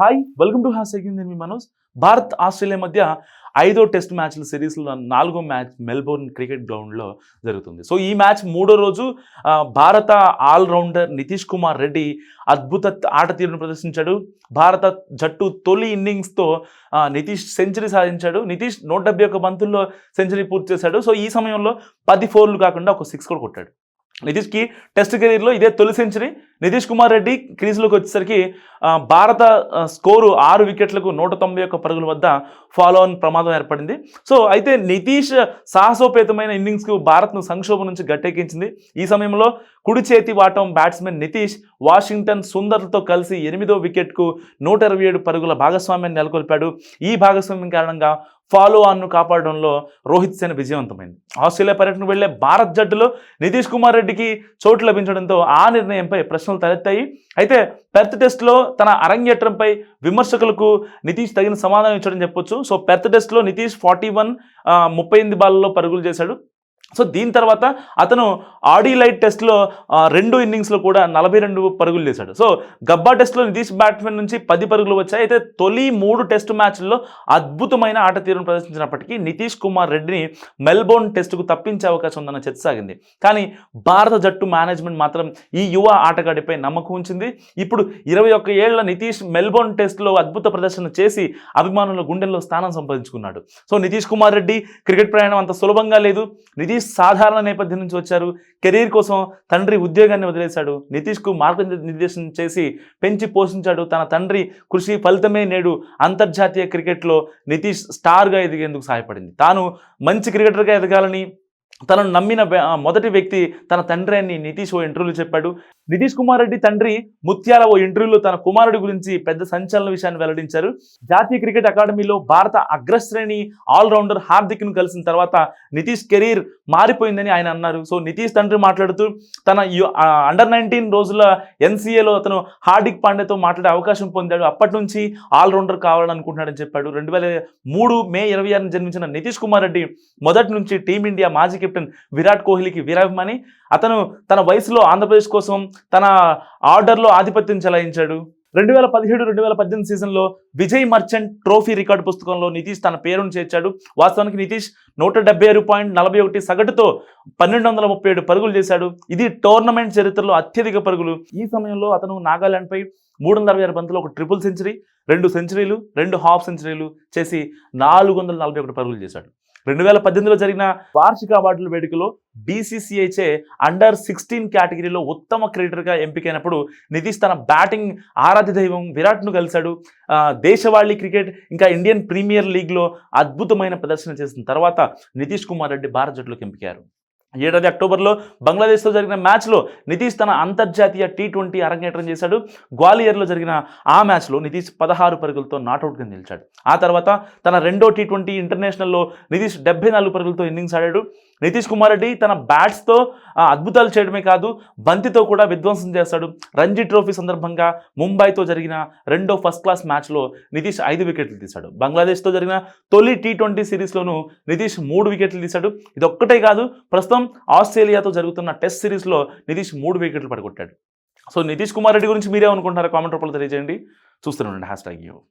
Hi welcome to హాస్ సెకండ్ నేను మీ మనోజ్ భారత్ ఆస్ట్రేలియా మధ్య ఐదో టెస్ట్ మ్యాచ్ల సిరీస్లో నాలుగో మ్యాచ్ మెల్బోర్న్ క్రికెట్ గ్రౌండ్లో జరుగుతుంది. సో ఈ మ్యాచ్ మూడో రోజు భారత ఆల్రౌండర్ నితీష్ కుమార్ రెడ్డి అద్భుత ఆట తీరును ప్రదర్శించాడు. భారత జట్టు తొలి ఇన్నింగ్స్తో నితీష్ సెంచరీ సాధించాడు. నితీష్ నూట డెబ్బై ఒక్క బంతుల్లో సెంచరీ పూర్తి చేశాడు. సో ఈ సమయంలో పది ఫోర్లు కాకుండా ఒక సిక్స్ కూడా కొట్టాడు. నితీష్కి టెస్ట్ కెరీర్లో ఇదే తొలి సెంచరీ నితీష్ కుమార్ రెడ్డి క్రీజ్లోకి వచ్చేసరికి భారత స్కోరు ఆరు వికెట్లకు నూట తొంభై ఒక్క పరుగుల వద్ద ఫాలో ఆన్ ప్రమాదం ఏర్పడింది. సో అయితే నితీష్ సాహసోపేతమైన ఇన్నింగ్స్కు భారత్ను సంక్షోభం నుంచి గట్టెక్కించింది. ఈ సమయంలో కుడి చేతి వాటం బ్యాట్స్మెన్ నితీష్ వాషింగ్టన్ సుందర్తో కలిసి ఎనిమిదో వికెట్కు నూట ఇరవై ఏడు పరుగుల భాగస్వామ్యాన్ని నెలకొల్పాడు. ఈ భాగస్వామ్యం కారణంగా ఫాలో ఆన్ను కాపాడడంలో రోహిత్ సేన విజయవంతమైంది. ఆస్ట్రేలియా పర్యటనకు వెళ్ళే భారత్ జట్టులో నితీష్ కుమార్ రెడ్డికి చోటు లభించడంతో ఆ నిర్ణయంపై ప్రశ్నలు తలెత్తాయి. అయితే పెర్త్ టెస్ట్లో తన అరంగేట్రంపై విమర్శకులకు నితీష్ తగిన సమాధానం ఇచ్చడం చెప్పొచ్చు. సో పెర్త్ టెస్ట్లో నితీష్ ఫార్టీ వన్ ముప్పై ఎనిమిది బాల్లో పరుగులు చేశాడు. సో దీని తర్వాత అతను ఆడిలైట్ టెస్ట్లో రెండు ఇన్నింగ్స్లో కూడా నలభై రెండు పరుగులు చేశాడు. సో గబ్బా టెస్ట్లో నితీష్ బ్యాట్స్మెన్ నుంచి పది పరుగులు వచ్చాయి. అయితే తొలి మూడు టెస్ట్ మ్యాచ్ల్లో అద్భుతమైన ఆట తీరును ప్రదర్శించినప్పటికీ నితీష్ కుమార్ రెడ్డిని మెల్బోర్న్ టెస్టుకు తప్పించే అవకాశం ఉందన్న చర్చ సాగింది కానీ భారత జట్టు మేనేజ్మెంట్ మాత్రం ఈ యువ ఆటగాడిపై నమ్మకం ఉంచింది. ఇప్పుడు ఇరవై ఒక్క ఏళ్ళ నితీష్ మెల్బోర్న్ టెస్ట్లో అద్భుత ప్రదర్శన చేసి అభిమానుల గుండెల్లో స్థానం సంపాదించుకున్నాడు. సో నితీష్ కుమార్ రెడ్డి క్రికెట్ ప్రయాణం అంత సులభంగా లేదు. నితీష్ సాధారణ నేపథ్యం నుంచి వచ్చారు. కెరీర్ కోసం తండ్రి ఉద్యోగాన్ని వదిలేశాడు. నితీష్కు మార్గనిర్దేశం చేసి పెంచి పోషించాడు. తన తండ్రి కృషి ఫలితమే నేడు అంతర్జాతీయ క్రికెట్లో నితీష్ స్టార్గా ఎదిగేందుకు సహాయపడింది. తాను మంచి క్రికెటర్గా ఎదగాలని తనను నమ్మిన మొదటి వ్యక్తి తన తండ్రి అని నితీష్ ఓ ఇంటర్వ్యూలో చెప్పాడు. నితీష్ కుమార్ రెడ్డి తండ్రి ముత్యాల ఓ ఇంటర్వ్యూలో తన కుమారుడి గురించి పెద్ద సంచలన విషయాన్ని వెల్లడించారు. జాతీయ క్రికెట్ అకాడమీలో భారత అగ్రశ్రేణి ఆల్రౌండర్ హార్దిక్ను కలిసిన తర్వాత నితీష్ కెరీర్ మారిపోయిందని ఆయన అన్నారు. సో నితీష్ తండ్రి మాట్లాడుతూ తన యు- అండర్ నైన్టీన్ రోజుల ఎన్సీఏలో అతను హార్దిక్ పాండేతో మాట్లాడే అవకాశం పొందాడు. అప్పటి నుంచి ఆల్రౌండర్ కావాలనుకుంటున్నాడని చెప్పాడు. రెండు వేల మూడు మే ఇరవై ఆరున జన్మించిన నితీష్ కుమార్ రెడ్డి మొదటి నుంచి టీమిండియా మాజీ కెప్టెన్ విరాట్ కోహ్లీకి వీరాభిమాని. అతను తన వయసులో ఆంధ్రప్రదేశ్ కోసం తన ఆర్డర్లో ఆధిపత్యం చెలాయించాడు. రెండు వేల పదిహేడు రెండు వేల పద్దెనిమిది సీజన్లో విజయ్ మర్చెంట్ ట్రోఫీ రికార్డు పుస్తకంలో నితీష్ తన పేరును చేర్చాడు. వాస్తవానికి నితీష్ నూట డెబ్బై ఆరు పాయింట్ నలభై ఒకటి సగటుతో పన్నెండు వందల ముప్పై ఏడు పరుగులు చేశాడు. ఇది టోర్నమెంట్ చరిత్రలో అత్యధిక పరుగులు. ఈ సమయంలో అతను నాగాలాండ్పై మూడు వందల అరవై ఆరు బంతులు ఒక ట్రిపుల్ సెంచరీ రెండు సెంచరీలు రెండు హాఫ్ సెంచరీలు చేసి నాలుగు వందల నలభై ఒకటి పరుగులు చేశాడు. రెండు వేల పద్దెనిమిదిలో జరిగిన వార్షిక అవార్డుల వేడుకలో బీసీసీఐచే అండర్ సిక్స్టీన్ కేటగిరీలో ఉత్తమ క్రికెటర్గా ఎంపికైనప్పుడు నితీష్ తన బ్యాటింగ్ ఆరాధ్య దైవం విరాట్ను కలిశాడు. దేశవాళీ క్రికెట్ ఇంకా ఇండియన్ ప్రీమియర్ లీగ్లో అద్భుతమైన ప్రదర్శన చేసిన తర్వాత నితీష్ కుమార్ రెడ్డి భారత జట్టులోకి ఎంపికారు ఏడాది అక్టోబర్లో బంగ్లాదేశ్తో జరిగిన మ్యాచ్లో నితీష్ తన అంతర్జాతీయ టీ ట్వంటీ అరంగేట్రం చేశాడు. గ్వాలియర్లో జరిగిన ఆ మ్యాచ్లో నితీష్ పదహారు పరుగులతో నాట్అవుట్గా నిలిచాడు. ఆ తర్వాత తన రెండో టీ ట్వంటీ ఇంటర్నేషనల్లో నితీష్ డెబ్బై నాలుగు పరుగులతో ఇన్నింగ్స్ ఆడాడు. నితీష్ కుమార్ రెడ్డి తన బ్యాట్స్తో అద్భుతాలు చేయడమే కాదు బంతితో కూడా విధ్వంసం చేస్తాడు. రంజీ ట్రోఫీ సందర్భంగా ముంబైతో జరిగిన రెండో ఫస్ట్ క్లాస్ మ్యాచ్లో నితీష్ ఐదు వికెట్లు తీశాడు. బంగ్లాదేశ్తో జరిగిన తొలి టీ ట్వంటీ సిరీస్లోనూ నితీష్ మూడు వికెట్లు తీశాడు. ఇది ఒక్కటే కాదు ప్రస్తుతం ఆస్ట్రేలియాతో జరుగుతున్న టెస్ట్ సిరీస్లో నితీష్ మూడు వికెట్లు పడగొట్టాడు. సో నితీష్ కుమార్ రెడ్డి గురించి మీరే అనుకుంటున్నారా కామెంట్ రూపంలో తెలియజేయండి. చూస్తూనే ఉండండి. Hashtag U.